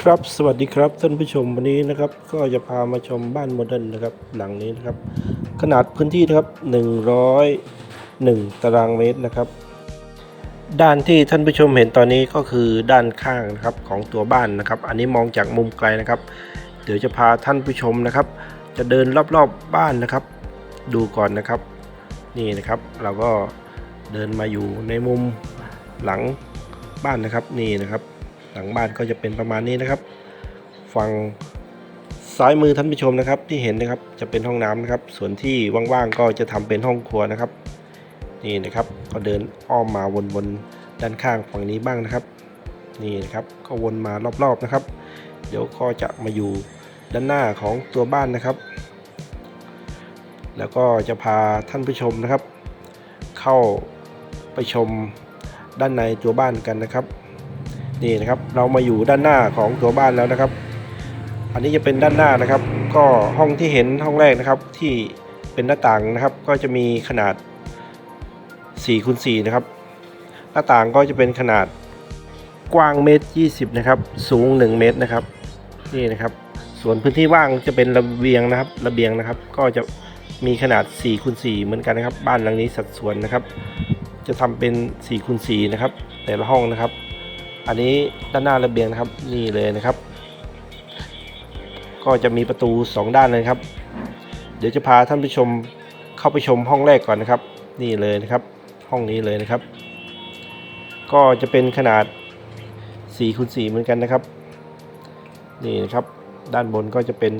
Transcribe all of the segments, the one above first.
ครับสวัสดีครับท่านผู้ชมวันนี้นะครับ ก็จะพามาชมบ้านโมเดิร์นนะครับ หลังนี้นะครับ ขนาดพื้นที่นะครับ 101 ตารางเมตรนะครับ ด้านที่ท่านผู้ชมเห็นตอนนี้ก็คือด้านข้างนะครับของตัวบ้านนะครับ อันนี้มองจากมุมไกลนะครับ เดี๋ยวจะพาท่านผู้ชมนะครับ จะเดินรอบๆบบ้านนะครับ ดูก่อนนะครับ นี่นะครับ เราก็เดินมาอยู่ในมุมหลังบ้านนะครับนี่นะครับ หลังบ้านก็จะเป็นประมาณนี้นะครับ ฝั่งซ้ายมือท่านผู้ชมนะครับ ที่เห็นนะครับจะเป็นห้องน้ำนะครับ ส่วนที่ว่างๆก็จะทำเป็นห้องครัวนะครับ นี่นะครับก็เดินอ้อมมาวนๆด้านข้างฝั่งนี้บ้างนะครับ นี่นะครับก็วนมารอบๆนะครับ เดี๋ยวก็จะมาอยู่ด้านหน้าของตัวบ้านนะครับ แล้วก็จะพาท่านผู้ชมนะครับ เข้าไปชมด้านในตัวบ้านกันนะครับ นี่นะครับเรามาอยู่ด้านหน้าของตัวบ้านแล้วนะครับ อันนี้จะเป็นด้านหน้านะครับ ก็ห้องที่เห็นห้องแรกนะครับที่เป็นหน้าต่างนะครับ ก็จะมีขนาด4คูณ4นะครับ หน้าต่างก็จะเป็นขนาดกว้างเมตร20นะครับ สูง 1 เมตรนะครับนี่นะครับ ส่วนพื้นที่ว่างจะเป็นระเบียงนะครับ ระเบียงนะครับ ก็จะมีขนาด4คูณ4เหมือนกันนะครับ บ้านหลังนี้สัดส่วนนะครับ จะทำเป็น4คูณ4นะครับ แต่ละห้องนะครับ อันนี้ด้านหน้าระเบียงนะครับนี่เลยนะครับ ก็จะมีประตู 2 ด้านเลยครับ เดี๋ยวจะพาท่านผู้ชมเข้าไปชมห้องแรกก่อนนะครับ นี่เลยนะครับ ห้องนี้เลยนะครับ ก็จะเป็นขนาด4คูณ4เหมือนกันนะครับ นี่นะครับ ด้านบนก็จะเป็น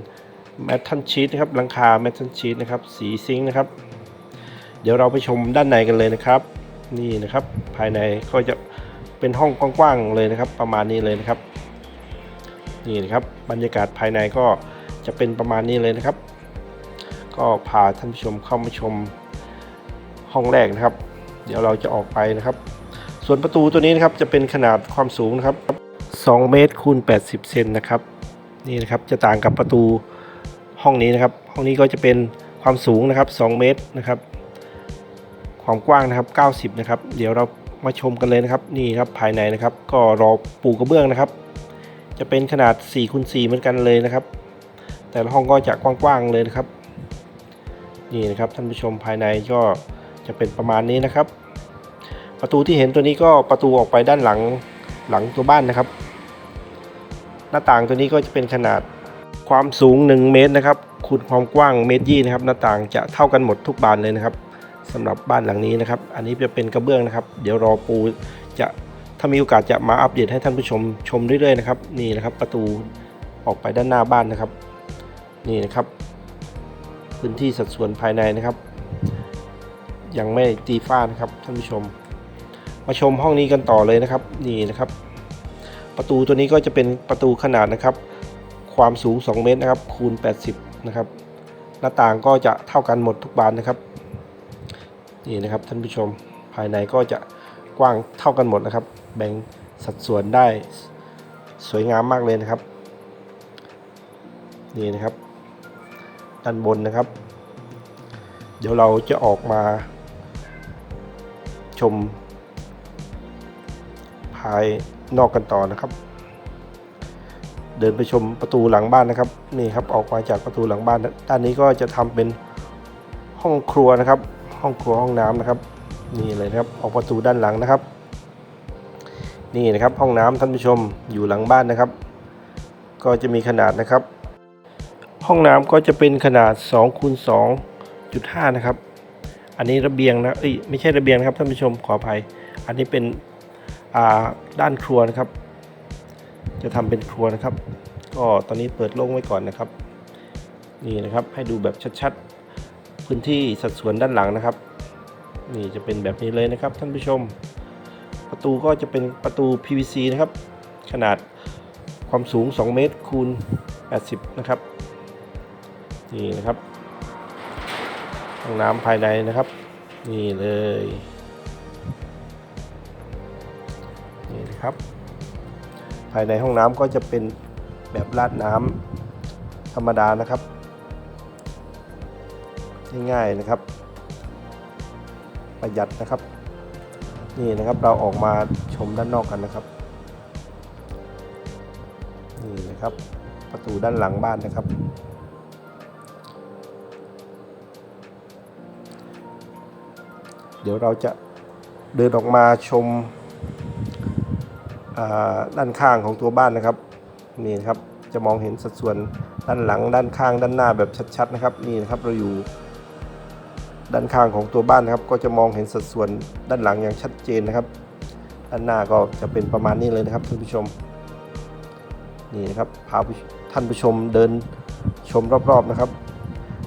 แมททันชีตนะครับหลังคาแมททันชีตนะครับ สีซิงค์นะครับ เดี๋ยวเราไปชมด้านในกันเลยนะครับ นี่นะครับ ภายในก็จะ เป็นห้องกว้างๆเลยนะครับ ประมาณนี้เลยนะครับ นี่นะครับบรรยากาศภายในก็จะเป็นประมาณนี้เลยนะครับ ก็พาท่านผู้ชมเข้ามาชมห้องแรกนะครับ เดี๋ยวเราจะออกไปนะครับ ส่วนประตูตัวนี้นะครับจะเป็นขนาดความสูงนะครับ2เมตรคูณ80เซนนะครับนี่นะครับจะต่างกับประตูห้องนี้นะครับ ห้องนี้ก็จะเป็นความสูงนะครับ 2 เมตรนะครับ ความกว้างนะครับ 90 นะครับ เดี๋ยวเรา มาชมกันเลยนะครับนี่ครับภายในนะครับ ก็รอปูกระเบื้องนะครับ จะเป็นขนาด4คูณ4เหมือนกันเลยนะครับ แต่ละห้องก็จะกว้างๆเลยนะครับ นี่นะครับท่านผู้ชมภายในก็จะเป็นประมาณนี้นะครับ ประตูที่เห็นตัวนี้ก็ประตูออกไปด้านหลังหลังตัวบ้านนะครับ หน้าต่างตัวนี้ก็จะเป็นขนาดความสูง 1 เมตรนะครับคูณความกว้างเมตรยี่นะครับ หน้าต่างจะเท่ากันหมดทุกบานเลยนะครับ สำหรับบ้านหลังนี้นะครับ อันนี้จะเป็นกระเบื้องนะครับ เดี๋ยวรอปูจะถ้ามีโอกาสจะมาอัปเดตให้ท่านผู้ชมชมเรื่อยๆนะครับนี่นะครับ ประตูออกไปด้านหน้าบ้านนะครับ นี่นะครับ พื้นที่สัดส่วนภายในนะครับ ยังไม่ตีฝ้านะครับท่านผู้ชม มาชมห้องนี้กันต่อเลยนะครับ นี่นะครับ ประตูตัวนี้ก็จะเป็นประตูขนาดนะครับ ความสูง 2 เมตรนะครับคูณ 80 นะครับ หน้าต่างก็จะเท่ากันหมดทุกบานนะครับ นี่นะครับท่านผู้ชมภายในก็จะกว้างเท่ากันหมดนะครับ แบ่งสัดส่วนได้สวยงามมากเลยนะครับ นี่นะครับ ด้านบนนะครับ เดี๋ยวเราจะออกมา ชม ภายนอกกันต่อนะครับ เดินไปชมประตูหลังบ้านนะครับ นี่ครับออกมาจากประตูหลังบ้าน ด้านนี้ก็จะทำเป็นห้องครัวนะครับ ห้องครัวห้องน้ำนะครับ นี่เลยนะครับออกประตูด้านหลังนะครับ นี่นะครับห้องน้ำท่านผู้ชมอยู่หลังบ้านนะครับ ก็จะมีขนาดนะครับ ห้องน้ำก็จะเป็นขนาด2คูณ2.5นะครับ อันนี้ระเบียงนะเอ้ยไม่ใช่ระเบียงครับท่านผู้ชมขออภัย อันนี้เป็นอ่าด้านครัวนะครับ จะทำเป็นครัวนะครับ ก็ตอนนี้เปิดโล่งไว้ก่อนนะครับ นี่นะครับให้ดูแบบชัดๆ พื้นที่สัดส่วนด้านหลังนะครับ นี่จะเป็นแบบนี้เลยนะครับท่านผู้ชม ประตูก็จะเป็นประตู PVC นะครับ ขนาดความสูง 2 เมตรคูณ 80 นะครับ นี่นะครับห้องน้ำภายในนะครับ นี่เลยนี่นะครับ ภายในห้องน้ำก็จะเป็นแบบราดน้ำธรรมดานะครับ ง่ายๆนะครับ ประหยัดนะครับ นี่นะครับเราออกมาชมด้านนอกกันนะครับ นี่นะครับประตูด้านหลังบ้านนะครับ เดี๋ยวเราจะเดินออกมาชมด้านข้างของตัวบ้านนะครับ นี่นะครับจะมองเห็นสัดส่วนด้านหลังด้านข้างด้านหน้าแบบชัดๆนะครับ นี่นะครับเราอยู่ ด้านข้างของตัวบ้านนะครับ ก็จะมองเห็นสัดส่วนด้านหลังอย่างชัดเจนนะครับ ด้านหน้าก็จะเป็นประมาณนี้เลยนะครับท่านผู้ชม นี่นะครับพาท่านผู้ชมเดินชมรอบๆนะครับ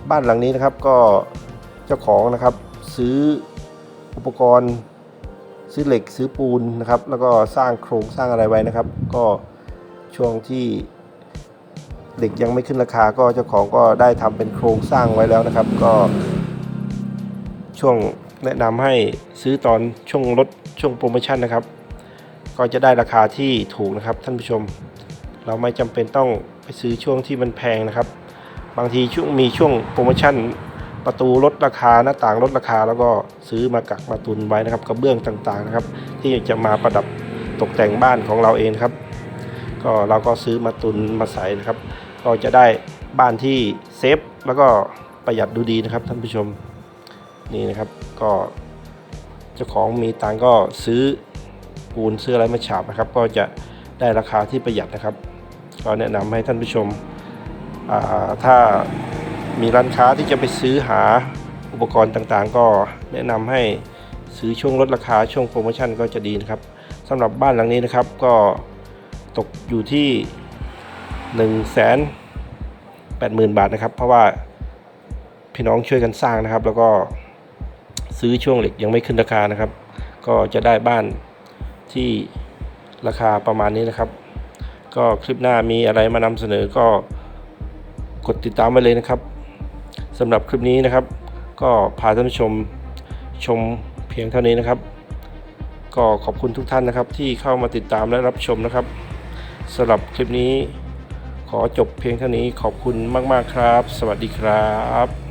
บ้านหลังนี้นะครับก็เจ้าของนะครับซื้ออุปกรณ์ซื้อเหล็กซื้อปูนนะครับ แล้วก็สร้างโครงสร้างอะไรไว้นะครับ ก็ช่วงที่เหล็กยังไม่ขึ้นราคาก็เจ้าของก็ได้ทำเป็นโครงสร้างไว้แล้วนะครับ ก็ ช่วงแนะนำให้ซื้อตอนช่วงลดช่วงโปรโมชั่นนะครับ ก็จะได้ราคาที่ถูกนะครับ ท่านผู้ชม เราไม่จำเป็นต้องไปซื้อช่วงที่มันแพงนะครับ บางทีช่วงมีช่วงโปรโมชั่นประตูลดราคาหน้าต่างลดราคาแล้วก็ซื้อมากักมาตุนไว้นะครับกระเบื้องต่างๆนะครับ ที่จะมาประดับตกแต่งบ้านของเราเองครับ ก็เราก็ซื้อมาตุนมาใส่นะครับ ก็จะได้บ้านที่เซฟแล้วก็ประหยัดดูดีนะครับท่านผู้ชม นี่นะครับก็เจ้าของมีตังก็ซื้อปูนซื้ออะไรมาฉาบนะครับ ก็จะได้ราคาที่ประหยัดนะครับ ก็แนะนำให้ท่านผู้ชมถ้ามีร้านค้าที่จะไปซื้อหาอุปกรณ์ต่างๆ ก็แนะนำให้ซื้อช่วงลดราคาช่วงโปรโมชั่นก็จะดีนะครับสำหรับบ้านหลังนี้นะครับก็ตกอยู่ที่1นึ่งแสนแปดหมื่นบาทนะครับ เพราะว่าพี่น้องช่วยกันสร้างนะครับ แล้วก็ ซื้อช่วงเหล็กยังไม่ขึ้นราคานะครับ ก็จะได้บ้านที่ราคาประมาณนี้นะครับ ก็คลิปหน้ามีอะไรมานำเสนอก็กดติดตามไว้เลยนะครับสำหรับคลิปนี้นะครับ ก็พาท่านผู้ชมชมเพียงเท่านี้นะครับ ก็ขอบคุณทุกท่านนะครับ ที่เข้ามาติดตามและรับชมนะครับสำหรับคลิปนี้ขอจบเพียงเท่านี้ขอบคุณมาก ๆ ครับ สวัสดีครับ